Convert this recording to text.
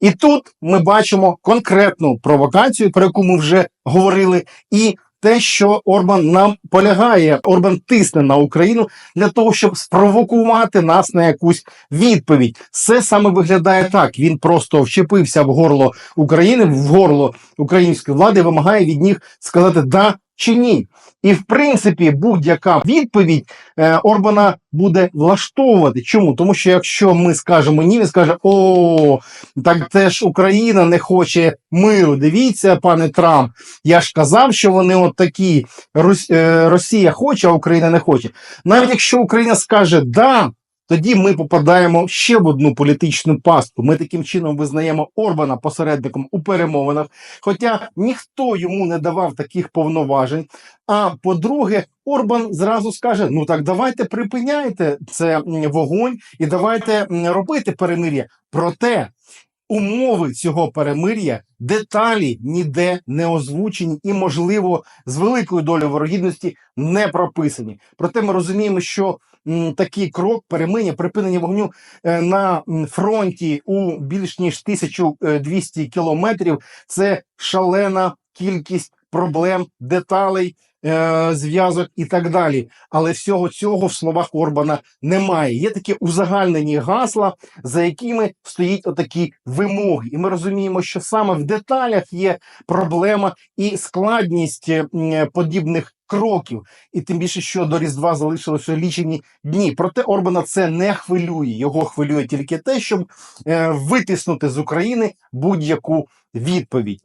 І тут ми бачимо конкретну провокацію, про яку ми вже говорили, і те, що Орбан нам полягає, Орбан тисне на Україну для того, щоб спровокувати нас на якусь відповідь. Все саме виглядає так. Він просто вчепився в горло України, в горло української влади, вимагає від них сказати да чи ні. І в принципі, будь-яка відповідь е, Орбана буде влаштовувати. Чому? Тому що якщо ми скажемо ні, він скаже: О, так це ж Україна не хоче миру. Дивіться, пане Трамп. Я ж казав, що вони от такі. Е, Росія хоче, а Україна не хоче. Навіть якщо Україна скаже да. Тоді ми попадаємо ще в одну політичну пастку. Ми таким чином визнаємо Орбана посередником у перемовинах, хоча ніхто йому не давав таких повноважень. А по-друге, Орбан зразу скаже: ну так давайте припиняйте це вогонь і давайте робити перемир'я. Проте умови цього перемир'я, деталі ніде не озвучені і, можливо, з великою долею ворогідності не прописані. Проте ми розуміємо, що м, такий крок перемир'я, припинення вогню е, на фронті у більш ніж 1200 кілометрів це шалена кількість проблем, деталей. Е, Зв'язок і так далі, але всього цього в словах Орбана немає. Є такі узагальнені гасла, за якими стоїть отакі вимоги, і ми розуміємо, що саме в деталях є проблема і складність е, подібних кроків, і тим більше, що до Різдва залишилося лічені дні. Проте Орбана це не хвилює. Його хвилює тільки те, щоб е, витиснути з України будь-яку відповідь.